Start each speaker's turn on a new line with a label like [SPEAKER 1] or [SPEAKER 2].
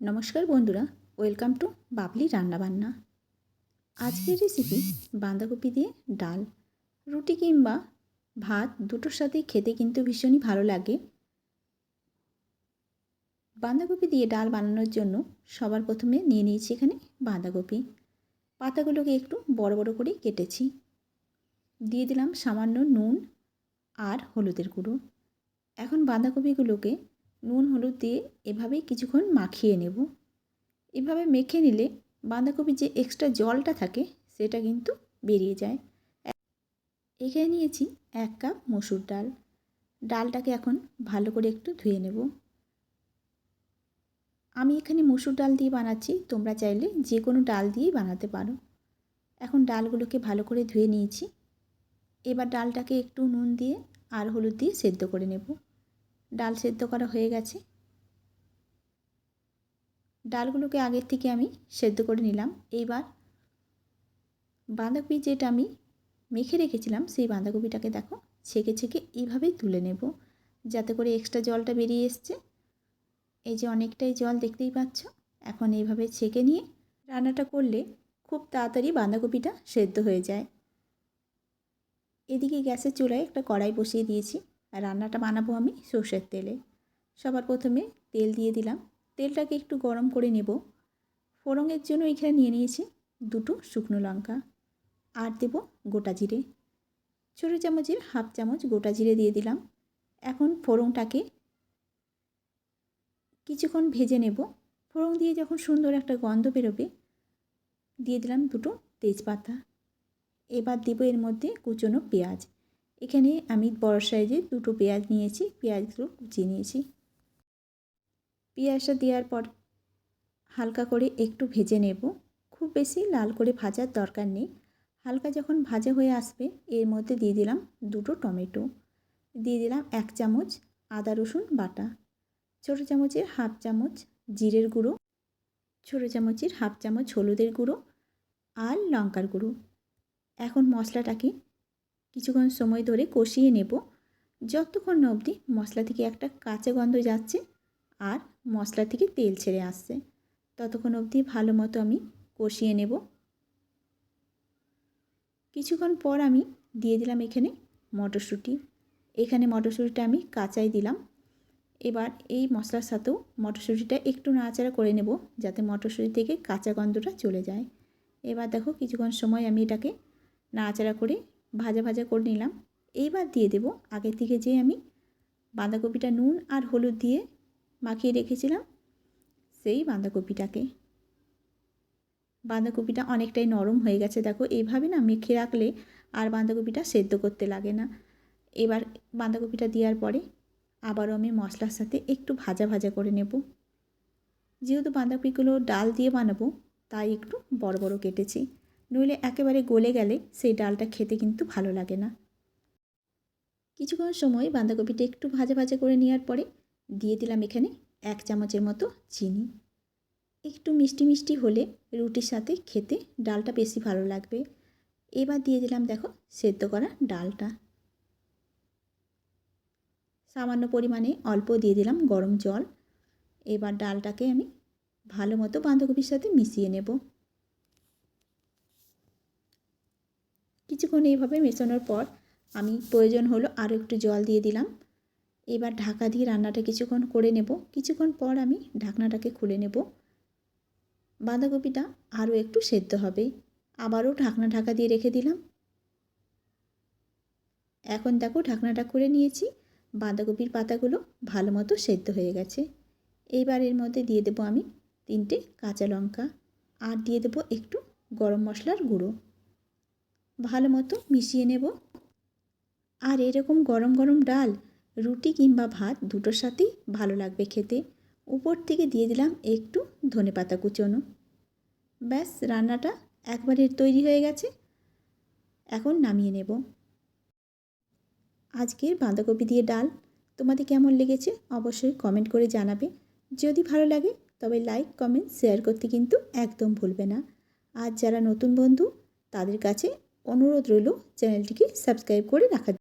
[SPEAKER 1] নমস্কার বন্ধুরা, welcome to Babli রান্নাবান্না। আজকের রেসিপি বাঁধাকপি দিয়ে ডাল, রুটি কিংবা ভাত দুটোর সাথেই খেতে কিন্তু ভীষণই ভালো লাগে। বাঁধাকপি দিয়ে ডাল বানানোর জন্য সবার প্রথমে নিয়ে নিয়েছি এখানে বাঁধাকপি। পাতাগুলোকে একটু বড় বড় করে কেটেছি। দিয়ে দিলাম সামান্য নুন আর হলুদের গুঁড়ো। এখন বাঁধাকপিগুলোকে নুন, হলুদ দিয়ে এভাবেই কিছুক্ষণ মাখিয়ে নেব। এভাবে মেখে নিলে বাঁধাকপির যে এক্সট্রা জলটা থাকে সেটা কিন্তু বেরিয়ে যায়। এখানে নিয়েছি এক কাপ মসুর ডাল। ডালটাকে এখন ভালো করে একটু ধুয়ে নেব। আমি এখানে মসুর ডাল দিয়ে বানাচ্ছি, তোমরা চাইলে যে কোনো ডাল দিয়েই বানাতে পারো। এখন ডালগুলোকে ভালো করে ধুয়ে নিয়েছি। এবার ডালটাকে একটু নুন দিয়ে আর হলুদ দিয়ে সেদ্ধ করে নেব। ডাল সেদ্ধ করা হয়ে গেছে। ডালগুলোকে আগের থেকে আমি সেদ্ধ করে নিলাম। এইবার বাঁধাকপি যেটা আমি মেখে রেখেছিলাম, সেই বাঁধাকপিটাকে দেখো ছেঁকে ছেঁকে এইভাবেই তুলে নেব, যাতে করে এক্সট্রা জলটা বেরিয়ে এসছে। এই যে অনেকটাই জল দেখতেই পাচ্ছ, এখন এইভাবে ছেঁকে নিয়ে রান্নাটা করলে খুব তাড়াতাড়ি বাঁধাকপিটা সেদ্ধ হয়ে যায়। এদিকে গ্যাসের চুলায় একটা কড়াই বসিয়ে দিয়েছি। আর রান্নাটা বানাবো আমি সর্ষের তেলে। সবার প্রথমে তেল দিয়ে দিলাম। তেলটাকে একটু গরম করে নেব। ফোড়নের জন্য এখানে নিয়ে নিয়েছি দুটো শুকনো লঙ্কা। আর দেব গোটা জিরে। ছোটো চামচের হাফ চামচ গোটা জিরে দিয়ে দিলাম। এখন ফোড়নটাকে কিছুক্ষণ ভেজে নেব। ফোড়ন দিয়ে যখন সুন্দর একটা গন্ধ বেরোবে, দিয়ে দিলাম দুটো তেজপাতা। এবার দেবো এর মধ্যে কুচনো পেঁয়াজ। এখানে আমি বড় সাইজে দুটো পেঁয়াজ নিয়েছি, পেঁয়াজগুলো কুচিয়ে নিয়েছি। পেঁয়াজটা দেওয়ার পর হালকা করে একটু ভেজে নেব। খুব বেশি লাল করে ভাজার দরকার নেই। হালকা যখন ভাজা হয়ে আসবে, এর মধ্যে দিয়ে দিলাম দুটো টমেটো। দিয়ে দিলাম এক চামচ আদা রসুন বাটা, ছোটো চামচের হাফ চামচ জিরের গুঁড়ো, ছোটো চামচের হাফ চামচ হলুদের গুঁড়ো আর লঙ্কার গুঁড়ো। এখন মশলাটাকে কিছুক্ষণ সময় ধরে কষিয়ে নেব। যতক্ষণ না অবধি মশলা থেকে একটা কাঁচা গন্ধ যাচ্ছে আর মশলা থেকে তেল ছেড়ে আসছে, ততক্ষণ অবধি ভালো মতো আমি কষিয়ে নেব। কিছুক্ষণ পর আমি দিয়ে দিলাম এখানে মটরশুঁটি। এখানে মটরশুঁটিটা আমি কাঁচাই দিলাম। এবার এই মশলার সাথেও মটরশুঁটিটা একটু নাড়াচাড়া করে নেব যাতে মটরশুঁটি থেকে কাঁচা গন্ধটা চলে যায়। এবার দেখো কিছুক্ষণ সময় আমি এটাকে নাড়াচাড়া করে ভাজা ভাজা করে নিলাম। এইবার দিয়ে দেব আগে থেকে যে আমি বাঁধাকপিটা নুন আর হলুদ দিয়ে মাখিয়ে রেখেছিলাম, সেই বাঁধাকপিটাকে। বাঁধাকপিটা অনেকটাই নরম হয়ে গেছে, দেখো এইভাবে না মেখে রাখলে আর বাঁধাকপিটা সেদ্ধ করতে লাগে না। এবার বাঁধাকপিটা দেওয়ার পরে আবারও আমি মশলার সাথে একটু ভাজা ভাজা করে নেব। যেহেতু বাঁধাকপিগুলো ডাল দিয়ে বানাবো, তাই একটু বড় বড় কেটেছি। নইলে একেবারে গলে গেলে সেই ডালটা খেতে কিন্তু ভালো লাগে না। কিছুক্ষণ সময় বাঁধাকপিটা একটু ভাজা ভাজা করে নেওয়ার পরে দিয়ে দিলাম এখানে এক চামচের মতো চিনি। একটু মিষ্টি মিষ্টি হলে রুটির সাথে খেতে ডালটা বেশি ভালো লাগবে। এবার দিয়ে দিলাম দেখো সেদ্ধ করা ডালটা। সামান্য পরিমাণে অল্প দিয়ে দিলাম গরম জল। এবার ডালটাকে আমি ভালো মতো বাঁধাকপির সাথে মিশিয়ে নেব। কিছুক্ষণ এইভাবে মেশানোর পর আমি প্রয়োজন হলো আরও একটু জল দিয়ে দিলাম। এবার ঢাকা দিয়ে রান্নাটা কিছুক্ষণ করে নেব। কিছুক্ষণ পর আমি ঢাকনাটাকে খুলে নেব। বাঁধাকপিটা আরও একটু সেদ্ধ হবে। আবারও ঢাকনা ঢাকা দিয়ে রেখে দিলাম। এখন দেখো ঢাকনাটা করে নিয়েছি। বাঁধাকপির পাতাগুলো ভালো মতো সেদ্ধ হয়ে গেছে। এইবার এর মধ্যে দিয়ে দেবো আমি তিনটে কাঁচা লঙ্কা। আর দিয়ে দেবো একটু গরম মশলার গুঁড়ো। ভালো মতো মিশিয়ে নেব। আর এরকম গরম গরম ডাল, রুটি কিংবা ভাত দুটোর সাথেই ভালো লাগবে খেতে। উপর থেকে দিয়ে দিলাম একটু ধনে পাতা কুচোনো। ব্যাস, রান্নাটা একবারে তৈরি হয়ে গেছে। এখন নামিয়ে নেব। আজকের বাঁধাকপি দিয়ে ডাল, তোমাদের কেমন লেগেছে অবশ্যই কমেন্ট করে জানাবে। যদি ভালো লাগে, তবে লাইক, কমেন্ট, শেয়ার করতে কিন্তু একদম ভুলবে না। আর যারা নতুন বন্ধু, তাদের কাছে অনুরোধ রইল চ্যানেলটিকে সাবস্ক্রাইব করে রাখার